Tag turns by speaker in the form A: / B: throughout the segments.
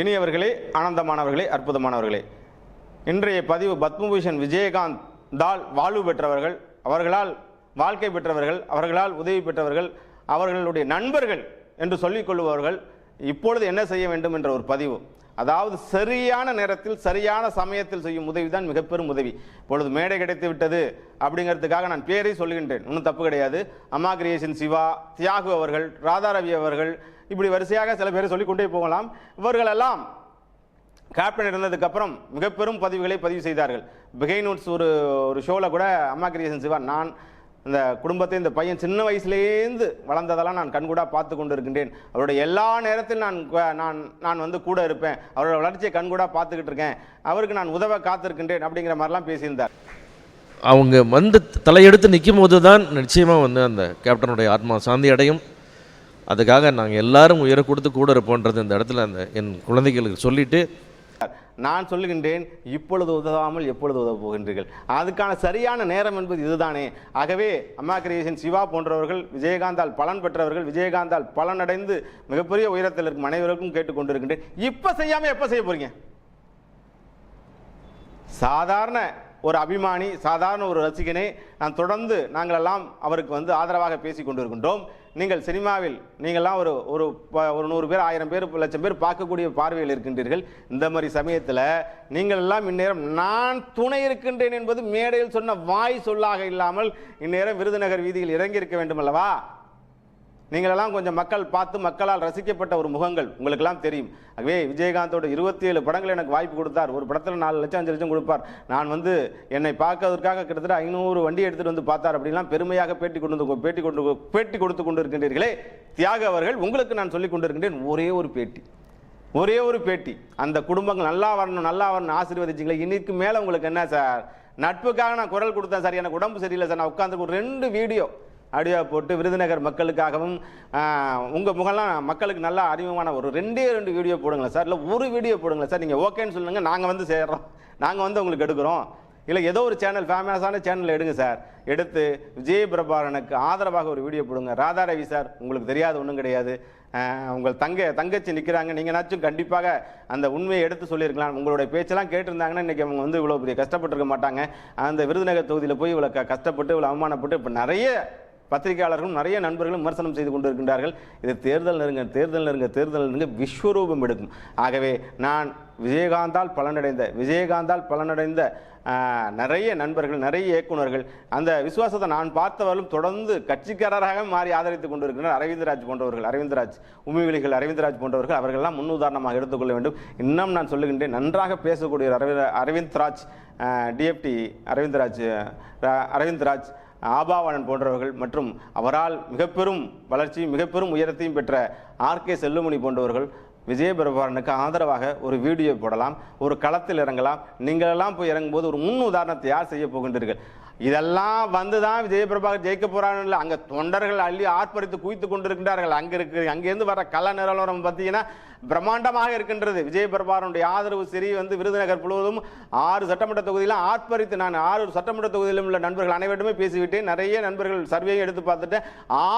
A: இனியவர்களே ஆனந்தமானவர்களே அற்புதமானவர்களே. இன்றைய பதிவு பத்மபூஷன் விஜயகாந்த் தால் வாழ்வு பெற்றவர்கள் அவர்களால் வாழ்க்கை பெற்றவர்கள் அவர்களால் உதவி பெற்றவர்கள் அவர்களுடைய நண்பர்கள் என்று சொல்லிக் கொள்பவர்கள் இப்பொழுது என்ன செய்ய வேண்டும் என்ற ஒரு பதிவு. அதாவது சரியான நேரத்தில் சரியான சமயத்தில் செய்யும் உதவி தான் மிகப்பெரும் உதவி. இப்பொழுது மேடை கிடைத்து விட்டது அப்படிங்கிறதுக்காக நான் பேரை சொல்லுகின்றேன். ஒன்றும் தப்பு கிடையாது. அம்மா கிரியேஷன் சிவா தியாகு அவர்கள் ராதாரவி அவர்கள் இப்படி வரிசையாக சில பேரை சொல்லிக் கொண்டே போகலாம். இவர்களெல்லாம் கேப்டன் இருந்ததுக்கப்புறம் மிகப்பெரும் பதிவுகளை பதிவு செய்தார்கள். பிகை நோட்ஸ் ஒரு ஒரு ஷோவில் கூட அம்மா கிரியேஷன் சிவா நான் இந்த குடும்பத்தை இந்த பையன் சின்ன வயசுலேருந்து வளர்ந்ததெல்லாம் நான் கண்கூடாக பார்த்து கொண்டு இருக்கின்றேன் அவருடைய எல்லா நேரத்திலும் நான் நான் நான் வந்து கூட இருப்பேன். அவரோட வளர்ச்சியை கண்கூடாக பார்த்துக்கிட்டு இருக்கேன். அவருக்கு நான் உதவ காத்திருக்கின்றேன் அப்படிங்கிற மாதிரிலாம் பேசியிருந்தார்.
B: அவங்க வந்து தலையெடுத்து நிற்கும் போது தான் நிச்சயமாக வந்து அந்த கேப்டனுடைய ஆத்மா சாந்தி அடையும். அதுக்காக நாங்கள் எல்லாரும் உயர கொடுத்து கூட இருப்போன்றது இந்த இடத்துல அந்த என் குழந்தைகளுக்கு சொல்லிவிட்டு
A: நான் சொல்லுகின்றேன் இப்பொழுது உதவாமல் எப்பொழுது உதவ போகின்றீர்கள்? அதுக்கான சரியான நேரம் என்பது இதுதானே. ஆகவே அம்மா கிரியேஷன் சிவா போன்றவர்கள் விஜயகாந்தால் பலன் பெற்றவர்கள் விஜயகாந்தால் பலனடைந்து மிகப்பெரிய உயரத்தில் இருக்கும் அனைவருக்கும் கேட்டுக்கொண்டிருக்கின்றேன் இப்போ செய்யாமல் எப்போ செய்ய போகிறீங்க சாதாரண ஒரு அபிமானி சாதாரண ஒரு ரசிகனே நான் தொடர்ந்து நாங்களெல்லாம் அவருக்கு வந்து ஆதரவாக பேசி கொண்டிருக்கின்றோம். நீங்கள் சினிமாவில் நீங்கள்லாம் ஒரு ஒரு ப- ஒரு நூறு பேர் ஆயிரம் பேர் லட்சம் பேர் பார்க்கக்கூடிய பார்வையில் இருக்கின்றீர்கள். இந்த மாதிரி சமயத்தில் நீங்கள் எல்லாம் இந்நேரம் நான் துணை இருக்கின்றேன் என்பது மேடையில் சொன்ன வாய் சொல்லாக இல்லாமல் இந்நேரம் விருதுநகர் வீதியில் இறங்கியிருக்க வேண்டும் அல்லவா நீங்களெல்லாம் கொஞ்சம் மக்கள் பார்த்து மக்களால் ரசிக்கப்பட்ட ஒரு முகங்கள். உங்களுக்கெல்லாம் தெரியும். ஆகவே விஜயகாந்தோட இருபத்தி ஏழு படங்கள் எனக்கு வாய்ப்பு கொடுத்தார். ஒரு படத்தில் நாலு லட்சம் அஞ்சு லட்சம் கொடுப்பார். நான் வந்து என்னை பார்க்கறதுக்காக கிட்டத்தட்ட ஐநூறு வண்டி எடுத்துகிட்டு வந்து பார்த்தார் அப்படிலாம் பெருமையாக பேட்டி கொண்டு வந்து பேட்டி கொண்டு பேட்டி கொடுத்து கொண்டு இருக்கின்றீர்களே தியாக அவர்கள் உங்களுக்கு நான் சொல்லிக் கொண்டிருக்கின்றேன் ஒரே ஒரு பேட்டி. ஒரே ஒரு பேட்டி. அந்த குடும்பங்கள் நல்லா வரணும் நல்லா வரணும் ஆசீர்வதிச்சிங்களே. இன்னைக்கு மேலே உங்களுக்கு என்ன சார்? நட்புக்காக நான் குரல் கொடுத்தேன் சார். எனக்கு உடம்பு சரியில்லை சார். நான் உட்காந்து ஒரு ரெண்டு வீடியோ. ஆடியோ போட்டு விருதுநகர் மக்களுக்காகவும் உங்கள் முகம்லாம் மக்களுக்கு நல்லா அறிமுகமான ஒரு ரெண்டே ரெண்டு வீடியோ போடுங்களேன் சார். இல்லை ஒரு வீடியோ போடுங்களேன் சார். நீங்கள் ஓகேன்னு சொல்லுங்கள் நாங்கள் வந்து சேர்றோம். நாங்கள் வந்து உங்களுக்கு எடுக்கிறோம். இல்லை ஏதோ ஒரு சேனல் ஃபேமஸான சேனல் எடுங்க சார். எடுத்து விஜய் பிரபாரனுக்கு ஆதரவாக ஒரு வீடியோ போடுங்க. ராதா ரவி சார் உங்களுக்கு தெரியாத ஒன்றும் கிடையாது. உங்கள் தங்க தங்கச்சி நிற்கிறாங்க நீங்கள்னாச்சும் கண்டிப்பாக அந்த உண்மையை எடுத்து சொல்லியிருக்கலாம். உங்களுடைய பேச்செல்லாம் கேட்டிருந்தாங்கன்னா இன்றைக்கி அவங்க வந்து இவ்வளோ பெரிய கஷ்டப்பட்டிருக்க மாட்டாங்க. அந்த விருதுநகர் தொகுதியில் போய் இவ்வளோ க- கஷ்டப்பட்டு இவ்வளோ அவமானப்பட்டு இப்போ நிறைய பத்திரிகையாளர்களும் நிறைய நண்பர்களும் விமர்சனம் செய்து கொண்டிருக்கின்றார்கள். இது தேர்தல் நெருங்க தேர்தல் நெருங்க தேர்தல் நெருங்க விஸ்வரூபம் எடுக்கும். ஆகவே நான் விஜயகாந்தால் பலனடைந்த விஜயகாந்தால் பலனடைந்த நிறைய நண்பர்கள் நிறைய இயக்குனர்கள் அந்த விசுவாசத்தை நான் பார்த்தவர்களும் தொடர்ந்து கட்சிக்காரராக மாறி ஆதரித்துக் கொண்டிருக்கிறார் அரவிந்தராஜ் போன்றவர்கள் அரவிந்தராஜ் உமிவிலிகள் அரவிந்தராஜ் போன்றவர்கள் அவர்களெல்லாம் முன்னுதாரணமாக எடுத்துக்கொள்ள வேண்டும். இன்னும் நான் சொல்லுகின்றேன் நன்றாக பேசக்கூடிய அரவிந்த் அரவிந்த்ராஜ் டிஎஃப்டி அரவிந்தராஜ் அரவிந்த்ராஜ் ஆபாவணன் போன்றவர்கள் மற்றும் அவரால் மிகப்பெரும் வளர்ச்சியும் மிகப்பெரும் உயரத்தையும் பெற்ற ஆர்கே செல்லுமணி போன்றவர்கள் விஜயபிரபாரனுக்கு ஆதரவாக ஒரு வீடியோ போடலாம் ஒரு களத்தில் இறங்கலாம். நீங்களெல்லாம் போய் இறங்கும்போது ஒரு முன் உதாரணத்தை யார் செய்ய போகின்றீர்கள்? இதெல்லாம் வந்து தான் விஜயபிரபாகர் ஜெயிக்க போறான்னு இல்லை. அங்கே தொண்டர்கள் அள்ளி ஆர்ப்பரித்து குவித்து கொண்டிருக்கின்றார்கள். அங்கே இருக்கு அங்கேருந்து வர கல நிரலோரம் பார்த்தீங்கன்னா பிரம்மாண்டமாக இருக்கின்றது. விஜயபிரபாரனுடைய ஆதரவு சரி வந்து விருதுநகர் முழுவதும் ஆறு சட்டமன்ற தொகுதியிலும் ஆர்ப்பரித்து நான் ஆறு சட்டமன்ற தொகுதியிலும் உள்ள நண்பர்கள் அனைவருமே பேசிவிட்டேன். நிறைய நண்பர்கள் சர்வேயும் எடுத்து பார்த்துட்டேன்.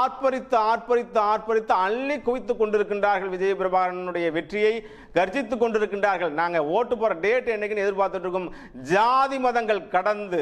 A: ஆர்ப்பரித்து ஆர்ப்பரித்து ஆர்ப்பரித்து அள்ளி குவித்து கொண்டிருக்கின்றார்கள் விஜய பிரபாகரனுடைய வெற்றியை கர்ஜித்துக் கொண்டிருக்கின்றார்கள். நாங்கள் ஓட்டு போற டேட் என்னைக்குன்னு எதிர்பார்த்துட்டு இருக்கோம். ஜாதி மதங்கள் கடந்து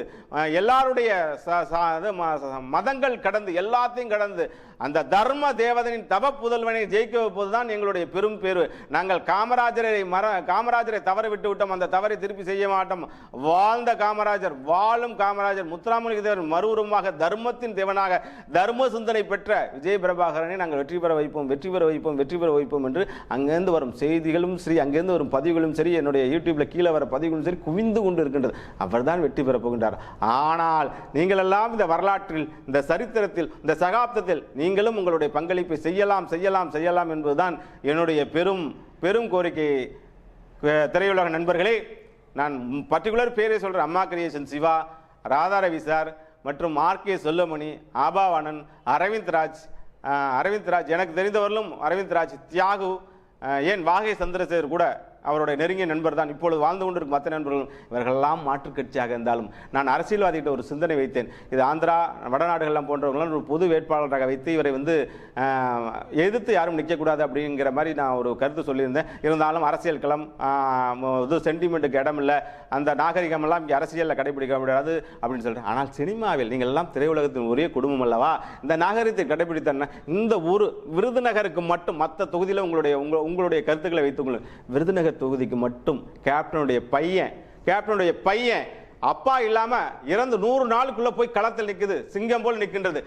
A: எல்லா எல்லாருடைய மதங்கள் கடந்து எல்லாத்தையும் கடந்து அந்த தர்ம தேவதனின் தவ புதல்வனை ஜெயிக்க வைப்பதுதான் எங்களுடைய பெரும் பேரு நாங்கள் காமராஜரை மர காமராஜரை தவற விட்டு விட்டோம் அந்த தவறை திருப்பி செய்ய மாட்டோம். வாழ்ந்த காமராஜர் வாழும் காமராஜர் முத்துராமலிங்க தேவர் மறுவுருமாக தர்மத்தின் தேவனாக தர்ம சிந்தனை பெற்ற விஜய பிரபாகரனை நாங்கள் வெற்றி பெற வைப்போம் வெற்றி பெற வைப்போம் வெற்றி பெற வைப்போம் என்று அங்கேருந்து வரும் செய்திகளும் சரி அங்கேருந்து வரும் பதிவுகளும் சரி என்னுடைய யூடியூப்ல கீழே வர பதிவுகளும் சரி குவிந்து கொண்டு இருக்கின்றது. அவர்தான் வெற்றி பெறப் போகின்றார். ஆனால் நீங்கள் எல்லாம் இந்த வரலாற்றில் இந்த சரித்திரத்தில் இந்த சகாப்தத்தில் நீங்களும் உங்களுடைய பங்களிப்பை செய்யலாம் செய்யலாம் செய்யலாம் என்பதுதான் என்னுடைய பெரும் பெரும் கோரிக்கை. திரையுலக நண்பர்களே நான் பர்டிகுலர் பேரை சொல்கிறேன் அம்மா கிரியேஷன் சிவா ராதா ரவி சார் மற்றும் ஆர்கே சொல்லமணி ஆபாவானன் அரவிந்த் ராஜ் அரவிந்த் ராஜ். எனக்கு தெரிந்தவர்களும் அரவிந்த் ராஜ் தியாகு ஏன் வாகை சந்திரசேகர் கூட அவருடைய நெருங்கிய நண்பர் தான். இப்பொழுது வாழ்ந்து கொண்டிருக்கும் மற்ற நண்பர்களும் இவர்களெல்லாம் மாற்றுக் கட்சியாக இருந்தாலும் நான் அரசியல்வாதிகிட்ட ஒரு சிந்தனை வைத்தேன். இது ஆந்திரா வடநாடுகள்லாம் போன்றவர்களும் ஒரு பொது வேட்பாளராக வைத்து இவரை வந்து எதிர்த்து யாரும் நிற்கக்கூடாது அப்படிங்கிற மாதிரி நான் ஒரு கருத்து சொல்லியிருந்தேன். இருந்தாலும் அரசியல் களம் இது சென்டிமெண்ட்டுக்கு இடம் இல்லை அந்த நாகரிகமெல்லாம் இங்கே அரசியலில் கடைபிடிக்க முடியாது அப்படின்னு சொல்லிட்டு ஆனால் சினிமாவில் நீங்கள் எல்லாம் திரையுலகத்தின் ஒரே குடும்பம் அல்லவா? இந்த நாகரிகத்தை கடைபிடித்தன இந்த ஒரு விருதுநகருக்கு மட்டும் மற்ற தொகுதியில் உங்களுடைய உங்களுடைய கருத்துக்களை வைத்துக்கொள்ளுங்கள் விருதுநகர் தொகுதிக்கு மட்டும் கேப்டனுடைய பையன் கேப்டனுடைய பையன் அப்பா இல்லாம இறந்து நூறு நாளுக்குள்ள போய் களத்தில் நிற்குது சிங்கம் போல் நிற்கின்றது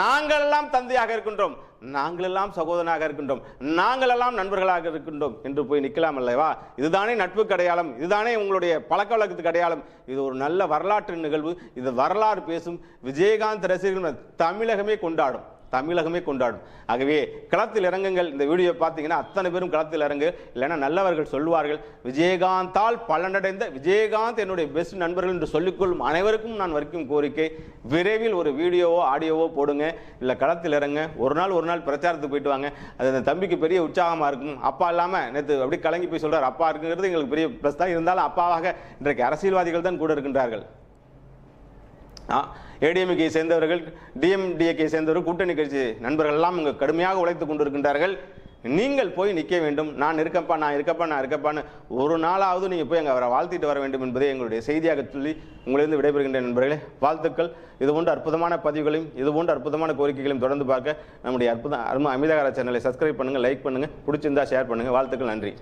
A: நாங்கள் எல்லாம் தந்தையாக இருக்கின்றோம் நாங்கள் எல்லாம் சகோதரனாக இருக்கின்றோம் நாங்கள் எல்லாம் நண்பர்களாக இருக்கின்றோம் என்று போய் நிற்கலாம் அல்லவா? இதுதானே நட்புக்கு அடையாளம் இதுதானே உங்களுடைய பழக்க வழக்கத்துக்கு அடையாளம். இது ஒரு நல்ல வரலாற்று நிகழ்வு இது வரலாறு பேசும் விஜயகாந்த் ரசிகர்கள் தமிழகமே கொண்டாடும். தமிழகமே கொண்டாடும். ஆகவே களத்தில் இறங்குங்கள். இந்த வீடியோ பார்த்தீங்கன்னா அத்தனை பேரும் களத்தில் இறங்கு. இல்லைன்னா நல்லவர்கள் சொல்வார்கள் விஜயகாந்தால் பலனடைந்த விஜயகாந்த் என்னுடைய பெஸ்ட் நண்பர்கள் என்று சொல்லிக்கொள்ளும் அனைவருக்கும் நான் வரைக்கும் கோரிக்கை. விரைவில் ஒரு வீடியோவோ ஆடியோவோ போடுங்க. இல்லை களத்தில் இறங்க. ஒரு நாள் ஒரு நாள் பிரச்சாரத்துக்கு போயிட்டு வாங்க. அது அந்த தம்பிக்கு பெரிய உற்சாகமாக இருக்கும். அப்பா இல்லாமல் நேற்று அப்படி கலங்கி போய் சொல்கிறார் அப்பா இருக்குங்கிறது எங்களுக்கு பெரிய ப்ளஸ் தான். இருந்தாலும் அப்பாவாக இன்றைக்கு அரசியல்வாதிகள் தான் கூட இருக்கின்றார்கள். ஏடிஎம்கே சேர்ந்தவர்கள் டிஎம்டிஏக்கை சேர்ந்தவர்கள் கூட்டணி கட்சி நண்பர்கள் எல்லாம் கடுமையாக உழைத்துக் கொண்டிருக்கின்றார்கள். நீங்கள் போய் நிற்க வேண்டும். நான் இருக்கப்பா நான் இருக்கப்பா நான் இருக்கப்பான்னு ஒரு நாளாவது நீங்கள் போய் அங்கே அவரை வாழ்த்திட்டு வர வேண்டும் என்பதை எங்களுடைய செய்தியாக சொல்லி உங்களிருந்து விடைபெறுகின்ற நண்பர்களே. வாழ்த்துக்கள். இது போன்ற அற்புதமான பதிவுகளையும் இது போன்ற அற்புதமான கோரிக்கைகளையும் தொடர்ந்து பார்க்க நம்முடைய அற்புத அருமை அமிதகார சேனலை சப்ஸ்கிரைப் பண்ணுங்கள் லைக் பண்ணுங்கள் பிடிச்சிருந்தா ஷேர் பண்ணுங்கள் வாழ்த்துக்கள். நன்றி.